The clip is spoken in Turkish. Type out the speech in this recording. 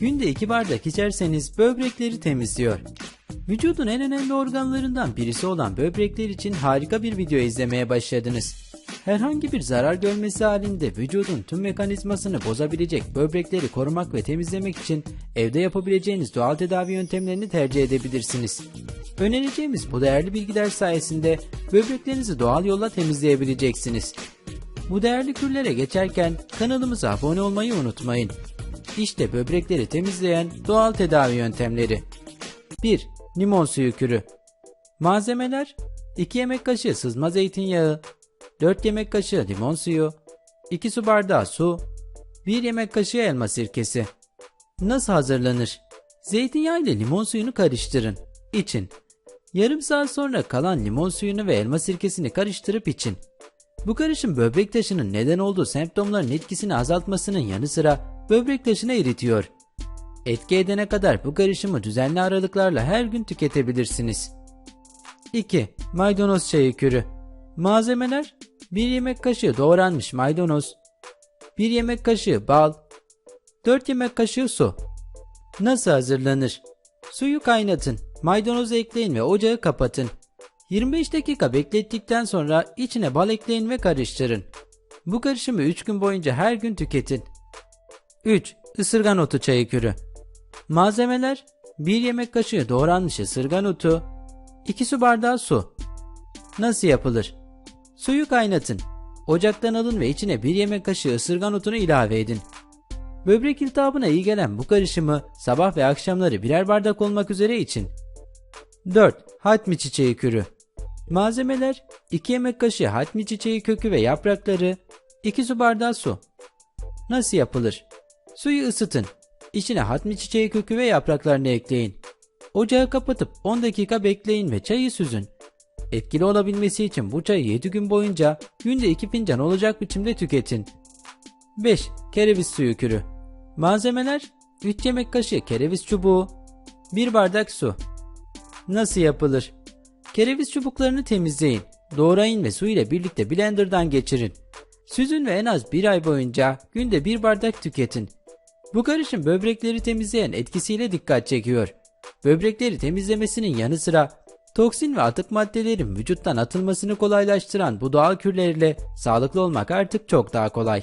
Günde 2 bardak içerseniz böbrekleri temizliyor. Vücudun en önemli organlarından birisi olan böbrekler için harika bir video izlemeye başladınız. Herhangi bir zarar görmesi halinde vücudun tüm mekanizmasını bozabilecek böbrekleri korumak ve temizlemek için evde yapabileceğiniz doğal tedavi yöntemlerini tercih edebilirsiniz. Önereceğimiz bu değerli bilgiler sayesinde böbreklerinizi doğal yolla temizleyebileceksiniz. Bu değerli kürlere geçerken kanalımıza abone olmayı unutmayın. İşte böbrekleri temizleyen doğal tedavi yöntemleri. 1. Limon suyu kürü. Malzemeler 2 yemek kaşığı sızma zeytinyağı, 4 yemek kaşığı limon suyu, 2 su bardağı su, 1 yemek kaşığı elma sirkesi. Nasıl hazırlanır? Zeytinyağı ile limon suyunu karıştırın. İçin. Yarım saat sonra kalan limon suyunu ve elma sirkesini karıştırıp için. Bu karışım böbrek taşının neden olduğu semptomların etkisini azaltmasının yanı sıra böbrek taşını eritiyor. Etki edene kadar bu karışımı düzenli aralıklarla her gün tüketebilirsiniz. 2. Maydanoz çayı kürü. Malzemeler 1 yemek kaşığı doğranmış maydanoz, 1 yemek kaşığı bal, 4 yemek kaşığı su. Nasıl hazırlanır? Suyu kaynatın, maydanozu ekleyin ve ocağı kapatın. 25 dakika beklettikten sonra içine bal ekleyin ve karıştırın. Bu karışımı 3 gün boyunca her gün tüketin. 3. Isırgan otu çayı kürü. Malzemeler 1 yemek kaşığı doğranmış ısırgan otu, 2 su bardağı su. Nasıl yapılır? Suyu kaynatın. Ocaktan alın ve içine 1 yemek kaşığı ısırgan otunu ilave edin. Böbrek iltihabına iyi gelen bu karışımı sabah ve akşamları birer bardak olmak üzere için. 4. Hatmi çiçeği kürü. Malzemeler 2 yemek kaşığı hatmi çiçeği kökü ve yaprakları, 2 su bardağı su. Nasıl yapılır? Suyu ısıtın. İçine hatmi çiçeği kökü ve yapraklarını ekleyin. Ocağı kapatıp 10 dakika bekleyin ve çayı süzün. Etkili olabilmesi için bu çayı 7 gün boyunca günde 2 fincan olacak biçimde tüketin. 5. Kereviz suyu kürü. Malzemeler 3 yemek kaşığı kereviz çubuğu, 1 bardak su. Nasıl yapılır? Kereviz çubuklarını temizleyin, doğrayın ve su ile birlikte blenderdan geçirin. Süzün ve en az 1 ay boyunca günde 1 bardak tüketin. Bu karışım böbrekleri temizleyen etkisiyle dikkat çekiyor. Böbrekleri temizlemesinin yanı sıra toksin ve atık maddelerin vücuttan atılmasını kolaylaştıran bu doğal kürlerle sağlıklı olmak artık çok daha kolay.